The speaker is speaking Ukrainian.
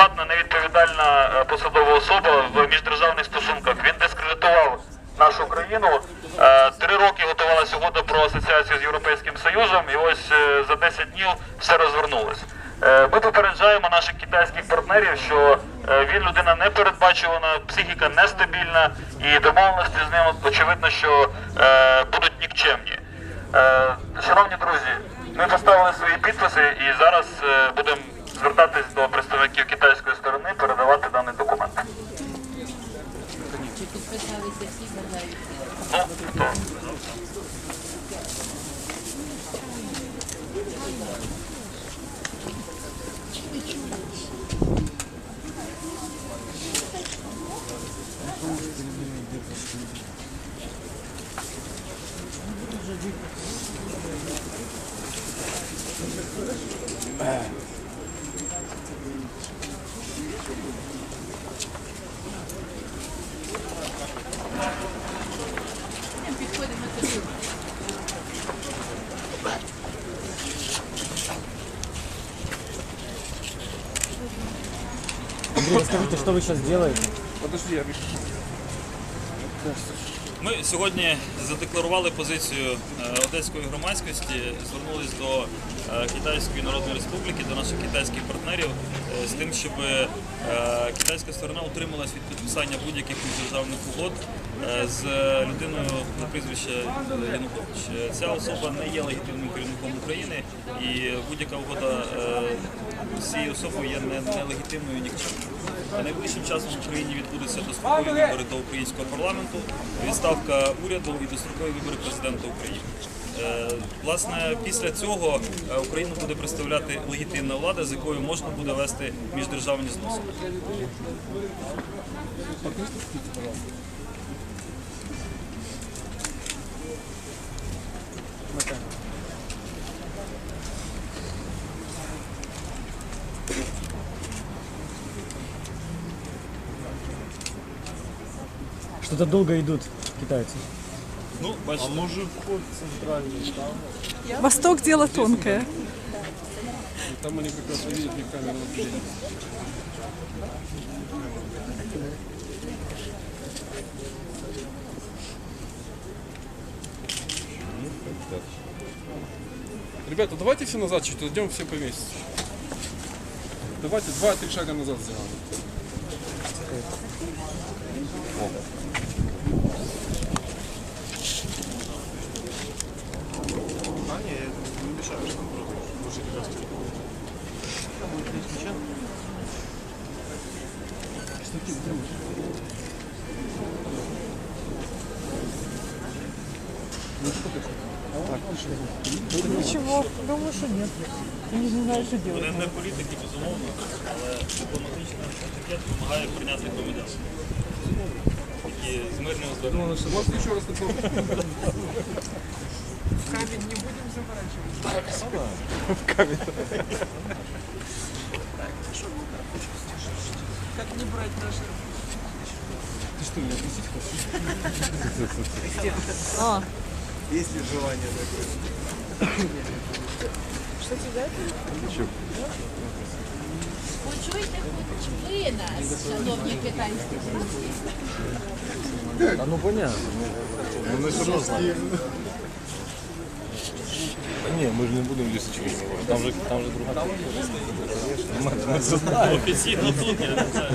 адекватна, невідповідальна е, посадова особа в міждержавних стосунках. Він дискредитував нашу країну. Е, Три роки готувалася угода про асоціацію з Європейським Союзом, і ось е, за 10 днів все розвернулось. Ми попереджаємо наших китайських партнерів, що він людина непередбачувана, психіка нестабільна, і домовленості з ним очевидно, що будуть нікчемні. Шановні друзі, ми поставили свої підписи і зараз будемо звертатись до представників китайської расскажите, что вы сейчас делаете? Ми сьогодні задекларували позицію е, одеської громадськості, звернулись до е, Китайської Народної Республіки, до наших китайських партнерів е, з тим, щоб китайська сторона утрималась від підписання будь-яких міждержавних угод з людиною на прізвище Янукович. Ця особа не є легітимним керівником України і будь-яка угода з цією особою є не- нелегітимною і нікчемною. Найближчим часом в Україні відбудуться дострокові вибори до українського парламенту, відставка уряду і дострокові вибори президента України. Е, Власне, після цього е, Україну буде представляти легітимна влада, з якою можна буде вести міждержавні зносини. Что-то долго идут китайцы. Ну, бачите, Восток дело тонкое. Там они как раз увидят мне камеру наблюдения. Ребята, давайте все назад чуть, идем все по месяцу. Давайте два-три шага назад сделаем. Ничего, думаю, что нет. Не знаю, что делать. не політики, безумовно, дипломатична етикет допомагає прийняти громадян. Такі з мирного здоров'я. Вот еще раз такого. Камень не будем заворачивать. Так, ну в камень. Так, Как ну, не брать наши Ты что, меня отпустить хочешь? А. Есть ли желание такое? Что тебя? Ничего. Кульчуй? ви нас, шановні китайські друзі. Да ну понятно. Ну, мы все равно знаем. Да не, мы же не будем лисичку называть. Там же, там же другая. Конечно, мы, мы це знаємо. Офіційно тут, я не знаю.